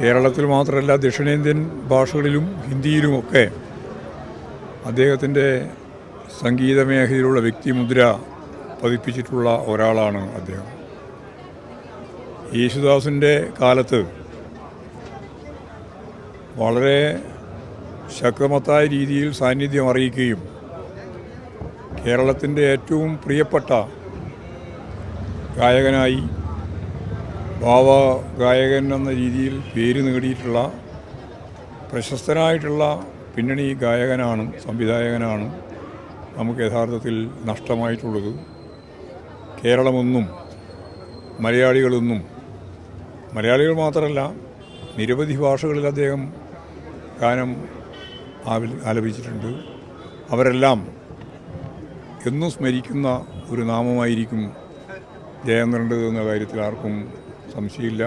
കേരളത്തിൽ മാത്രമല്ല ദക്ഷിണേന്ത്യൻ ഭാഷകളിലും ഹിന്ദിയിലുമൊക്കെ അദ്ദേഹത്തിന്റെ സംഗീത മേഖലയിലുള്ള വ്യക്തിമുദ്ര പതിപ്പിച്ചിട്ടുള്ള ഒരാളാണ് അദ്ദേഹം. യേശുദാസിന്റെ കാലത്ത് വളരെ ശക്തമത്തായ രീതിയിൽ സാന്നിധ്യം അറിയിക്കുകയും കേരളത്തിന്റെ ഏറ്റവും പ്രിയപ്പെട്ട ഗായകനായി ഭാവ ഗായകൻ എന്ന രീതിയിൽ പേര് നേടിയിട്ടുള്ള പ്രശസ്തനായിട്ടുള്ള പിന്നണി ഗായകനാണ് സംവിധായകനാണ് നമുക്ക് യഥാർത്ഥത്തിൽ നഷ്ടമായിട്ടുള്ളത്. കേരളമൊന്നും മലയാളികളൊന്നും മലയാളികൾ മാത്രമല്ല നിരവധി ഭാഷകളിൽ അദ്ദേഹം ഗാനം ആലപിച്ചിട്ടുണ്ട്. അവരെല്ലാം എന്നും സ്മരിക്കുന്ന ഒരു നാമമായിരിക്കും ജയേന്ദ്രന്റെത് എന്ന കാര്യത്തിൽ ആർക്കും സംശയമില്ല.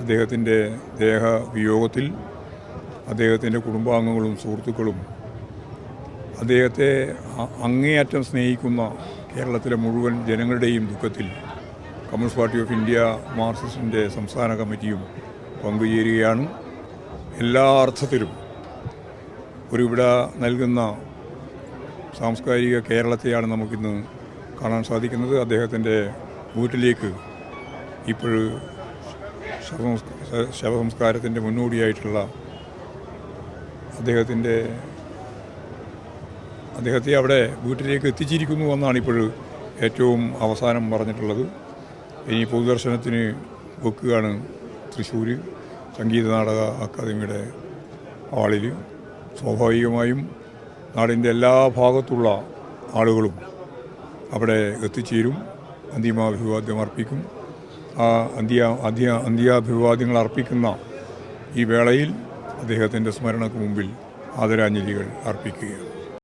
അദ്ദേഹത്തിന്റെ ദേഹവിയോഗത്തിൽ അദ്ദേഹത്തിന്റെ കുടുംബാംഗങ്ങളും സുഹൃത്തുക്കളും അദ്ദേഹത്തെ അങ്ങേയറ്റം സ്നേഹിക്കുന്ന കേരളത്തിലെ മുഴുവൻ ജനങ്ങളുടെയും ദുഃഖത്തിൽ കമ്മ്യൂണിസ്റ്റ് പാർട്ടി ഓഫ് ഇന്ത്യ മാർക്സിസ്റ്റിന്റെ സംസ്ഥാന കമ്മിറ്റിയും പങ്കുചേരുകയാണ്. എല്ലാ അർത്ഥത്തിലും ഒരു വിട നൽകുന്ന സാംസ്കാരിക കേരളത്തെയാണ് നമുക്കിന്ന് കാണാൻ സാധിക്കുന്നത്. അദ്ദേഹത്തിന്റെ വീട്ടിലേക്ക് ഇപ്പോൾ ശവസംസ്ക- ശവസംസ്കാരത്തിന്റെ മുന്നോടിയായിട്ടുള്ള അദ്ദേഹത്തിന്റെ അദ്ദേഹത്തെ അവിടെ വീട്ടിലേക്ക് എത്തിച്ചിരിക്കുന്നു എന്നാണ് ഇപ്പോൾ ഏറ്റവും അവസാനം പറഞ്ഞിട്ടുള്ളത്. ഇനി പൊതുദർശനത്തിന് വെക്കുകയാണ് തൃശ്ശൂർ സംഗീത നാടക അക്കാദമിയുടെ ഹാളിൽ. സ്വാഭാവികമായും നാടിന്റെ എല്ലാ ഭാഗത്തുള്ള ആളുകളും അവിടെ എത്തിച്ചേരും. അന്തിമാഭിവാദ്യം അർപ്പിക്കും. അന്ത്യ അന്ത്യ അന്ത്യാഭിവാദ്യങ്ങൾ അർപ്പിക്കുന്ന ഈ വേളയിൽ അദ്ദേഹത്തിന്റെ സ്മരണക്ക് മുമ്പിൽ ആദരാഞ്ജലികൾ അർപ്പിക്കുകയാണ്.